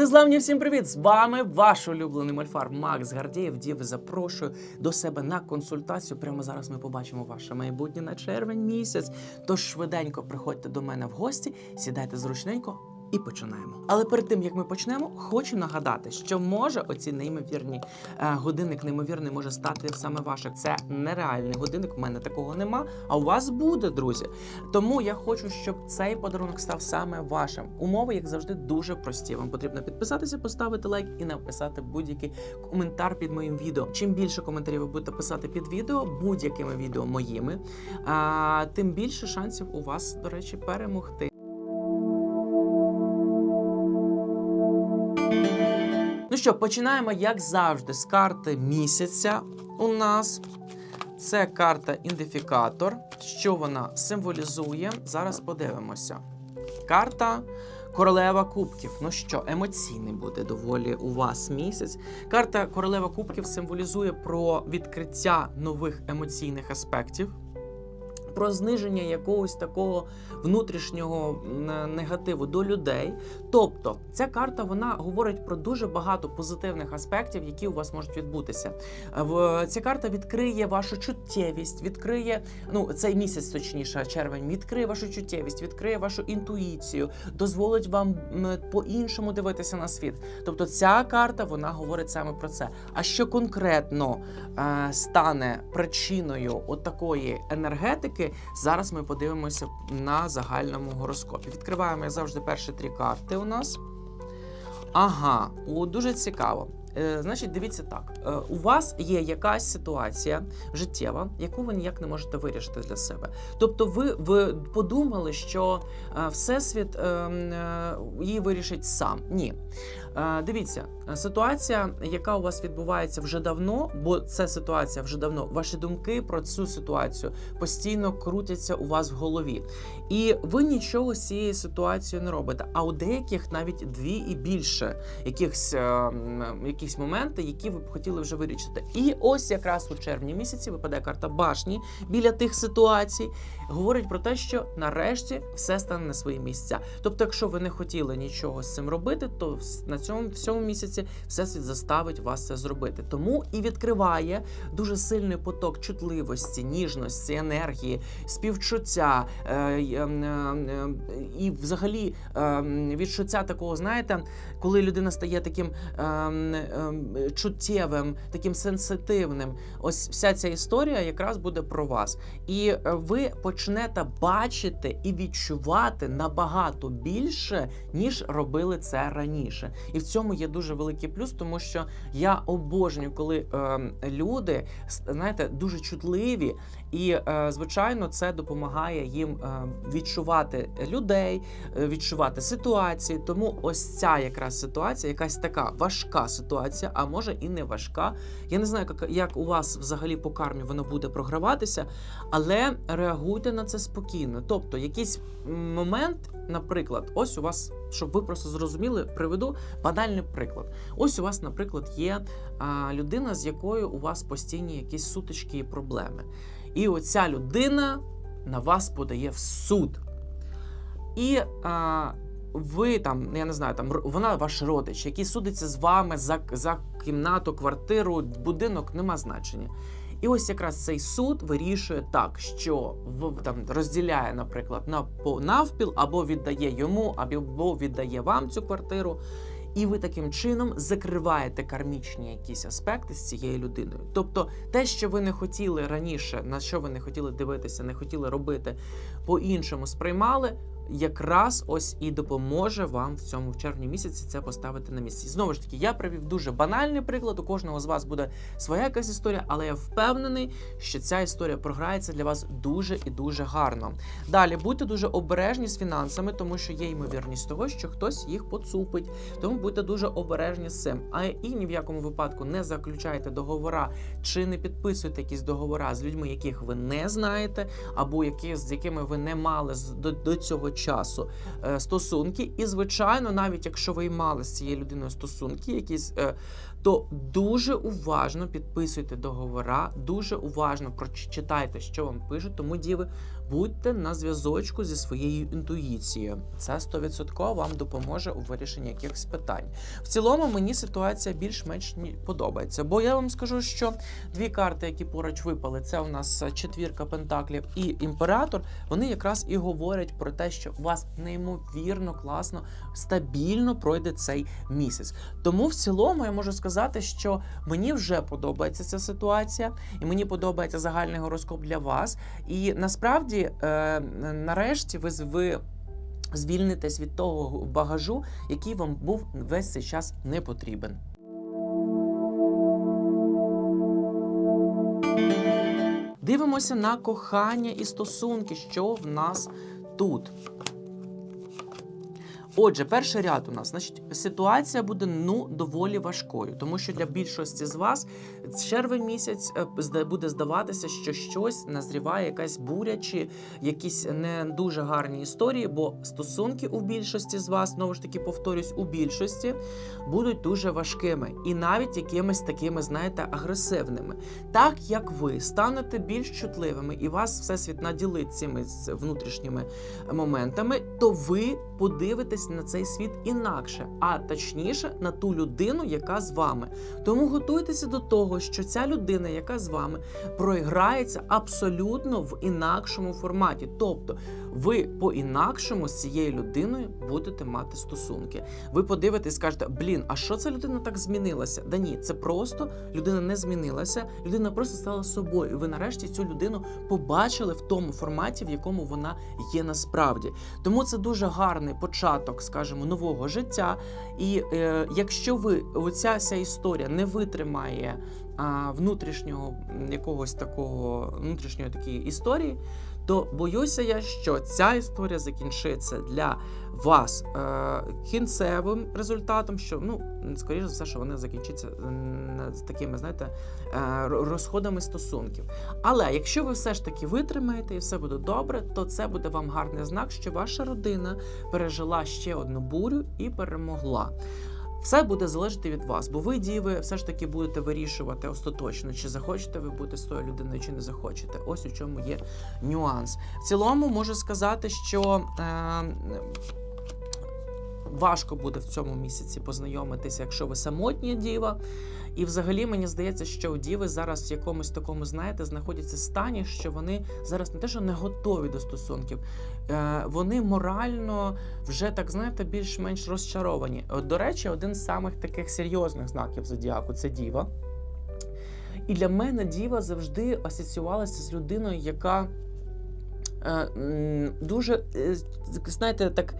Незламні всім привіт! З вами ваш улюблений мольфар Макс Гардієв. Дів запрошую до себе на консультацію. Прямо зараз ми побачимо ваше майбутнє на червень місяць. Тож швиденько приходьте до мене в гості, сідайте зручненько. І починаємо. Але перед тим як ми почнемо, хочу нагадати, що може оці неймовірні е, годинник неймовірний може стати саме вашим. Це нереальний годинник. У мене такого нема. А у вас буде, друзі. Тому я хочу, щоб цей подарунок став саме вашим. Умови, як завжди, дуже прості. Вам потрібно підписатися, поставити лайк і написати будь-який коментар під моїм відео. Чим більше коментарів ви будете писати під відео, будь-якими відео моїми, а, тим більше шансів у вас, до речі, перемогти. Ну що, починаємо, як завжди, з карти місяця. У нас це карта ідентифікатор. Що вона символізує? Зараз подивимося. Карта Королева Кубків. Ну що, емоційний буде доволі у вас місяць. Карта Королева Кубків символізує про відкриття нових емоційних аспектів. Про зниження якогось такого внутрішнього негативу до людей. Тобто, ця карта вона говорить про дуже багато позитивних аспектів, які у вас можуть відбутися. Е, Ця карта відкриє вашу чуттєвість, відкриє ну цей місяць, точніше, червень, відкриє вашу чуттєвість, відкриє вашу інтуїцію, дозволить вам по-іншому дивитися на світ. Тобто, ця карта вона говорить саме про це. А що конкретно е, стане причиною от такої енергетики, зараз ми подивимося на загальному гороскопі. Відкриваємо, як завжди, перші три карти у нас. Ага, о, дуже цікаво. Е, значить, дивіться так: е, у вас є якась ситуація життєва, яку ви ніяк не можете вирішити для себе. Тобто, ви, ви подумали, що е, всесвіт е, е, її вирішить сам. Ні. Е, дивіться, ситуація, яка у вас відбувається вже давно, бо це ситуація вже давно. Ваші думки про цю ситуацію постійно крутяться у вас в голові. І ви нічого з цією ситуацією не робите. А у деяких навіть дві і більше якихось, е, якісь моменти, які ви б хотіли вже вирішити. І ось якраз у червні місяці випадає карта башні біля тих ситуацій. Говорить про те, що нарешті все стане на свої місця. Тобто, якщо ви не хотіли нічого з цим робити, то на цьому в цьому місяці всесвіт заставить вас це зробити. Тому і відкриває дуже сильний поток чутливості, ніжності, енергії, співчуття е, е, е, і, взагалі, е, відчуття такого, знаєте, коли людина стає таким ем, ем, чуттєвим, таким сенситивним. Ось вся ця історія якраз буде про вас. І е, ви почнете бачити і відчувати набагато більше, ніж робили це раніше. І в цьому є дуже великий плюс, тому що я обожнюю, коли ем, люди знаєте, дуже чутливі, і е, звичайно, це допомагає їм е, відчувати людей, е, відчувати ситуації. Тому ось ця якраз ситуація, якась така важка ситуація, а може і не важка. Я не знаю, як, як у вас взагалі по кармі воно буде програватися, але реагуйте на це спокійно. Тобто, якийсь момент, наприклад, ось у вас, щоб ви просто зрозуміли, приведу банальний приклад. Ось у вас, наприклад, є а, людина, з якою у вас постійні якісь сутички і проблеми. І оця людина на вас подає в суд. І а, ви там, я не знаю, там вона ваш родич, який судиться з вами за, за кімнату, квартиру, будинок, нема значення. І ось якраз цей суд вирішує так, що в там розділяє, наприклад, на по навпіл, або віддає йому, або віддає вам цю квартиру. І ви таким чином закриваєте кармічні якісь аспекти з цією людиною. Тобто, те, що ви не хотіли раніше, на що ви не хотіли дивитися, не хотіли робити по-іншому, сприймали, якраз ось і допоможе вам в цьому в червні місяці це поставити на місці. Знову ж таки, я привів дуже банальний приклад. У кожного з вас буде своя якась історія, але я впевнений, що ця історія програється для вас дуже і дуже гарно. Далі будьте дуже обережні з фінансами, тому що є ймовірність того, що хтось їх поцупить. Тому будьте дуже обережні з цим. А і ні в якому випадку не заключайте договора чи не підписуйте якісь договора з людьми, яких ви не знаєте, або які з якими ви не мали до, до цього часу е, стосунки. І звичайно, навіть якщо ви мали з цією людиною стосунки, якісь е, то дуже уважно підписуйте договора, дуже уважно прочитайте, що вам пишуть, тому діви, будьте на зв'язочку зі своєю інтуїцією. Це 100% вам допоможе у вирішенні якихось питань. В цілому мені ситуація більш-менш подобається, бо я вам скажу, що дві карти, які поруч випали, це у нас е, четвірка пентаклів і імператор. Вони якраз і говорять про те, що у вас неймовірно класно, стабільно пройде цей місяць. Тому в цілому я можу сказати, що мені вже подобається ця ситуація, і мені подобається загальний гороскоп для вас. І насправді, е, нарешті, ви, ви звільнитесь від того багажу, який вам був весь цей час не потрібен. Дивимося на кохання і стосунки, що в нас тут. Отже, перший ряд у нас, значить, ситуація буде ну доволі важкою, тому що для більшості з вас червень місяць е, буде здаватися, що щось назріває, якась буря чи якісь не дуже гарні історії, бо стосунки у більшості з вас, знову ж таки, повторюсь, у більшості будуть дуже важкими і навіть якимись такими, знаєте, агресивними. Так як ви станете більш чутливими і вас всесвіт наділить цими внутрішніми моментами, то ви подивитесь на цей світ інакше, а точніше на ту людину, яка з вами. Тому готуйтеся до того, що ця людина, яка з вами, проіграється абсолютно в інакшому форматі. Тобто, ви по-інакшому з цією людиною будете мати стосунки. Ви подивитесь, скажете, блін, а що ця людина так змінилася? Да ні, це просто людина не змінилася, людина просто стала собою. І ви нарешті цю людину побачили в тому форматі, в якому вона є насправді. Тому це дуже гарний початок, скажімо, нового життя. І е, якщо ви оця вся історія не витримає а, внутрішнього якогось такого внутрішньої такої історії, то боюся я, що ця історія закінчиться для вас е, кінцевим результатом, що ну скоріше за все, що вони закінчаться м, з такими, знаєте, е, розходами стосунків. Але якщо ви все ж таки витримаєте і все буде добре, то це буде вам гарний знак, що ваша родина пережила ще одну бурю і перемогла. Все буде залежати від вас, бо ви, діви, все ж таки будете вирішувати остаточно, чи захочете ви бути з тою людиною, чи не захочете. Ось у чому є нюанс. В цілому можу сказати, що е, важко буде в цьому місяці познайомитися, якщо ви самотня діва. І взагалі мені здається, що діви зараз в якомусь такому, знаєте, знаходяться стані, що вони зараз не те, що не готові до стосунків, е, вони морально вже так знаєте, більш-менш розчаровані. До речі, один з самих таких серйозних знаків зодіаку це діва. І для мене діва завжди асоціювалася з людиною, яка е, дуже, е, знаєте, так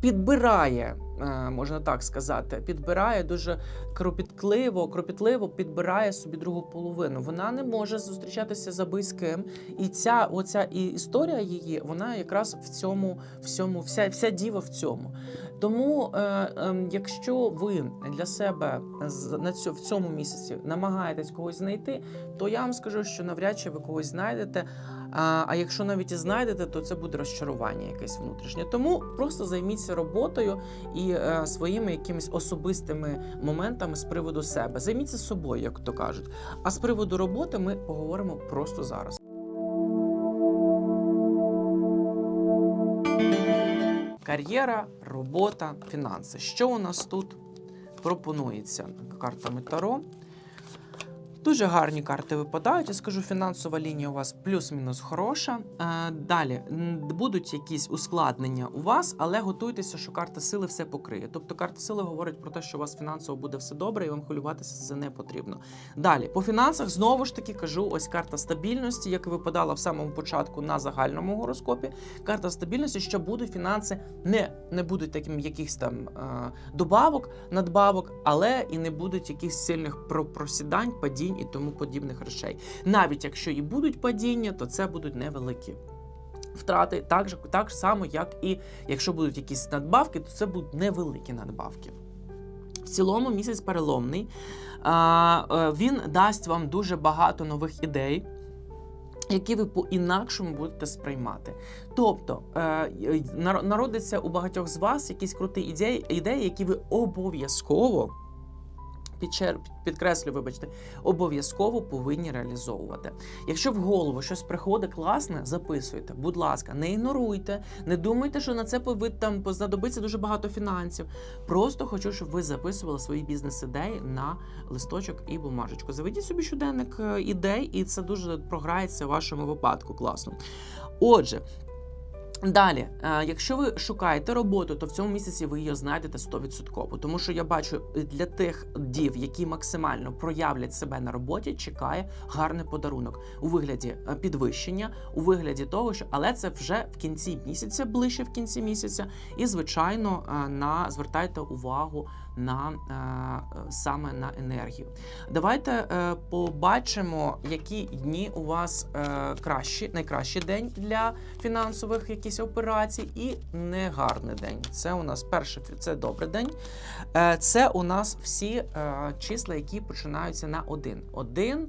підбирає, е, можна так сказати, підбирає дуже кропіткливо, кропітливо підбирає собі другу половину. Вона не може зустрічатися за близьким. І ця оця і історія її, вона якраз в цьому, всьому, вся, вся діва в цьому. Тому, е, е, якщо ви для себе на цьо, в цьому місяці намагаєтесь когось знайти, то я вам скажу, що навряд чи ви когось знайдете. А, а якщо навіть і знайдете, то це буде розчарування якесь внутрішнє. Тому просто займіться роботою і е, своїми якимись особистими моментами з приводу себе. Займіться собою, як то кажуть. А з приводу роботи ми поговоримо просто зараз. Кар'єра, робота, фінанси. Що у нас тут пропонується картами Таро? Дуже гарні карти випадають. Я скажу, фінансова лінія у вас плюс-мінус хороша. Е, далі будуть якісь ускладнення у вас, але готуйтеся, що карта сили все покриє. Тобто карта сили говорить про те, що у вас фінансово буде все добре, і вам хвилюватися за не потрібно. Далі по фінансах знову ж таки кажу: ось карта стабільності, як і випадала в самому початку на загальному гороскопі. Карта стабільності, що будуть фінанси, не, не будуть таким якихось там е, добавок, надбавок, але і не будуть якихось сильних просідань, падінь і тому подібних речей. Навіть якщо і будуть падіння, то це будуть невеликі. Втрати так, же, так само, як і якщо будуть якісь надбавки, то це будуть невеликі надбавки. В цілому місяць переломний. Е, Він дасть вам дуже багато нових ідей, які ви по-інакшому будете сприймати. Тобто е, нар- народиться у багатьох з вас якісь круті ідеї, ідеї, які ви обов'язково підчер- підкреслю, вибачте, обов'язково повинні реалізовувати. Якщо в голову щось приходить класне, записуйте. Будь ласка, не ігноруйте, не думайте, що на це пови- там знадобиться дуже багато фінансів. Просто хочу, щоб ви записували свої бізнес-ідеї на листочок і бумажечку. Заведіть собі щоденник е, ідей, і це дуже програється в вашому випадку. Класно. Отже. Далі, е, якщо ви шукаєте роботу, то в цьому місяці ви її знайдете 100%. Тому що я бачу е, для тих дів, які максимально проявлять себе на роботі, чекає гарний подарунок у вигляді е, підвищення, у вигляді того, що але це вже в кінці місяця, ближче в кінці місяця. І звичайно, на звертайте увагу на е, саме на енергію. Давайте е, побачимо, які дні у вас е, кращі, найкращий день для фінансових якісь операцій, і негарний день. Це у нас перший це добрий день. Це у нас всі числа, які починаються на 1. 1, е, 1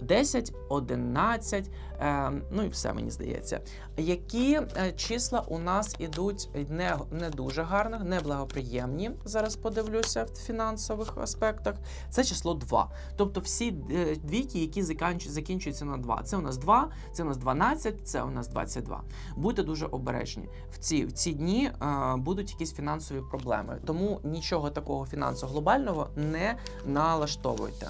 10, 11, е, ну і все мені здається. Які е, числа у нас ідуть не, не дуже гарних, неблагоприємні. Зараз подивлюся в фінансових аспектах. Це число 2. Тобто всі е, двійки, які закінчуються на 2. Це у нас 2, це у нас 12, це у нас 22. Будьте дуже обережні. В ці, в ці дні е, будуть якісь фінансові проблеми. Тому нічого такого фінансово глобального не налаштовуйте.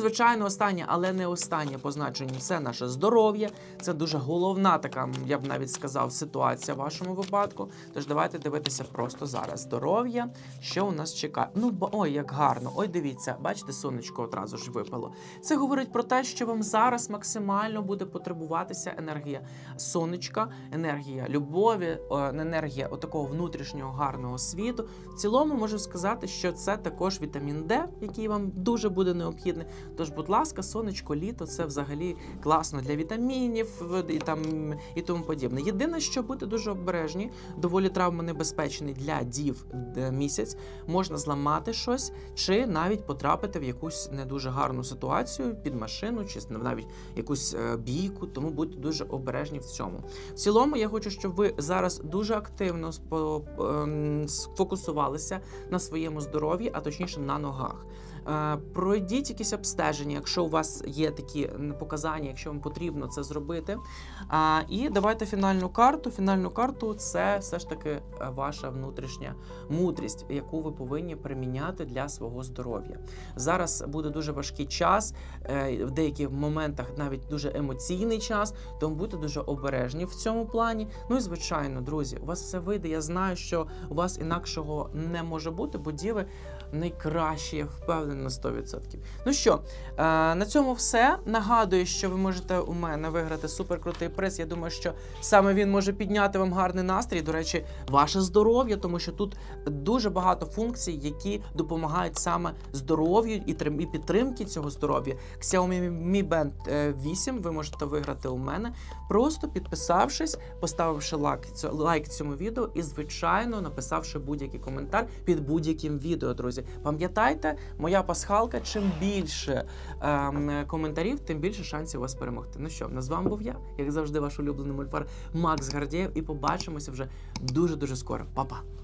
Звичайно, останнє, але не останнє по значенню це наше здоров'я. Це дуже головна така, я б навіть сказав, ситуація в вашому випадку. Тож давайте дивитися просто зараз. Здоров'я, що у нас чекає. Ну бо ой, як гарно! Ой, дивіться, бачите, сонечко одразу ж випало. Це говорить про те, що вам зараз максимально буде потребуватися енергія сонечка, енергія любові, енергія отакого внутрішнього гарного світу. В цілому можу сказати, що це також вітамін Д, який вам дуже буде необхідний. Тож, будь ласка, сонечко, літо це взагалі класно для вітамінів і там і тому подібне. Єдине, що бути дуже обережні, доволі травмонебезпечний для дів місяць, можна зламати щось чи навіть потрапити в якусь не дуже гарну ситуацію під машину, чи навіть якусь е, бійку. Тому будьте дуже обережні в цьому. В цілому, я хочу, щоб ви зараз дуже активно ем, сфокусувалися на своєму здоров'ї, а точніше на ногах. Е, Пройдіть якісь обстеження, якщо у вас є такі показання, якщо вам потрібно це зробити. І давайте фінальну карту. Фінальну карту це все ж таки е, ваша внутрішня мудрість, яку ви повинні приміняти для свого здоров'я. Зараз буде дуже важкий час, е, в деяких моментах навіть дуже емоційний час, тому будьте дуже обережні в цьому плані. Ну і звичайно, друзі, у вас все вийде. Я знаю, що у вас інакшого не може бути, бо діви найкращі, я впевнений на 100%. Ну що, е, на цьому все. Нагадую, що ви можете у мене виграти суперкрутий приз. Я думаю, що саме він може підняти вам гарний настрій. До речі, ваше здоров'я, тому що тут дуже багато функцій, які допомагають саме здоров'ю і і підтримки цього здоров'я. Xiaomi Mi Band е, 8 ви можете виграти у мене, просто підписавшись, поставивши лайк, лайк цьому відео і, звичайно, написавши будь-який коментар під будь-яким відео, друзі. Пам'ятайте, моя пасхалка, чим більше е, коментарів, тим більше шансів вас перемогти. Ну що, з вами був я, як завжди, ваш улюблений мульфар Макс Гардєєв, і побачимося вже дуже дуже скоро. Па-па!